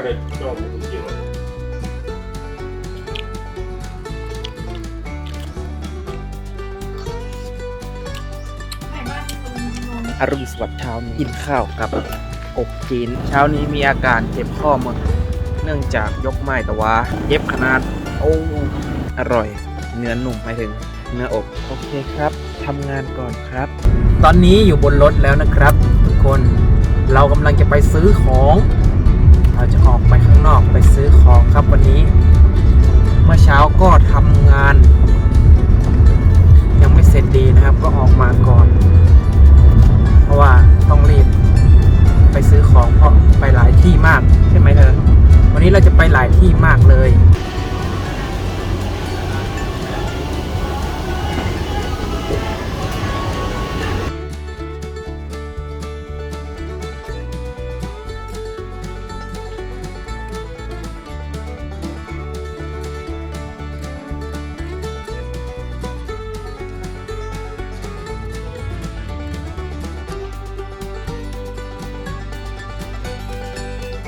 อะไรชอบจริงๆอรุณสวัสดิ์เช้านี้กินข้าวกับอบจีน เช้านี้มีอาการเจ็บข้อมือเนื่องจากยกไม้แต่ว่าเย็บขนาด โอ้อร่อย เนื้อนุ่มไปถึง เนื้ออบโอเคครับทำงานก่อนครับ ตอนนี้อยู่บนรถแล้วนะครับ ทุกคนเรากำลังจะไปซื้อของ เราจะออกไปข้างนอกไปซื้อของครับวันนี้ เมื่อเช้าก็ทำงาน ยังไม่เสร็จดีนะครับ ก็ออกมาก่อน เพราะว่าต้องรีบไปซื้อของเพราะไปหลายที่มากใช่ไหมเธอวันนี้เราจะไปหลายที่มากเลย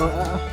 ต้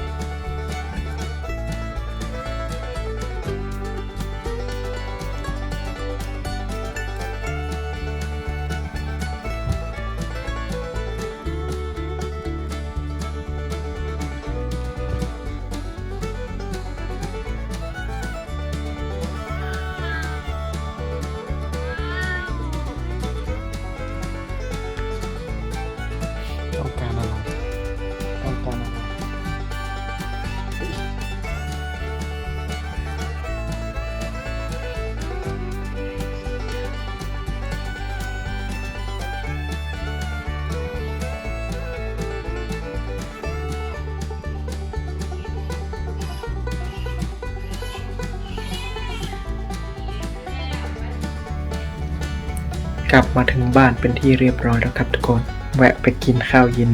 กลับมาถึงบ้านเป็นที่เรียบร้อยแล้วครับทุกคน แวะไปกินข้าวเย็น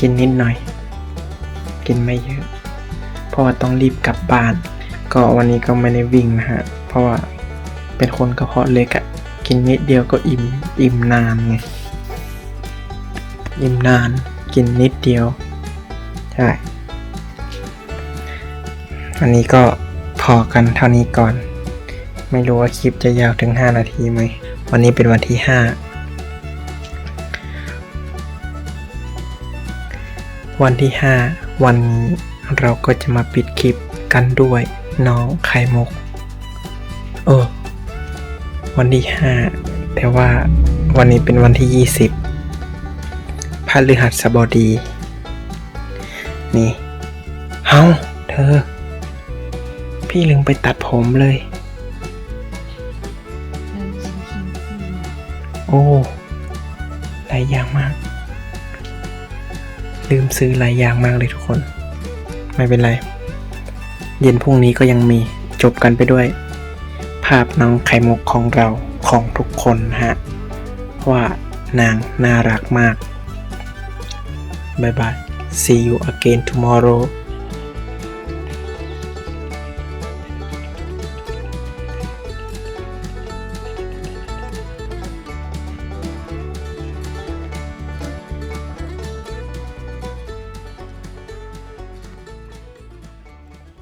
กินนิดหน่อย กินไม่เยอะ เพราะว่าต้องรีบกลับบ้าน ก็วันนี้ก็ไม่ได้วิ่งนะฮะ เพราะว่าเป็นคนกระเพาะเล็กอะกินนิดเดียวก็อิ่ม อิ่มนานไง อิ่มนาน กินนิดเดียว ใช่วันนี้ก็พอกันเท่านี้ก่อน ไม่รู้ว่าคลิปจะยาวถึง 5 นาทีไหม วันนี้เป็นวันที่ 5 วันที่ 5 วันนี้เราก็จะมาปิดคลิปกันด้วยน้องไข่มุก เออ วันที่ 5 แต่ว่าวันนี้เป็นวันที่ 20พฤหัสบดี นี่ เฮ้า เธอ พี่ลืมไปตัดผมเลย หลายอย่างมาก ลืมซื้อหลายอย่างมากเลยทุกคน ไม่เป็นไร เย็นพรุ่งนี้ก็ยังมีจบกันไปด้วย ภาพน้องไข่มุกของเราของทุกคนฮะ ว่านางน่ารักมากบายบาย see you again tomorrow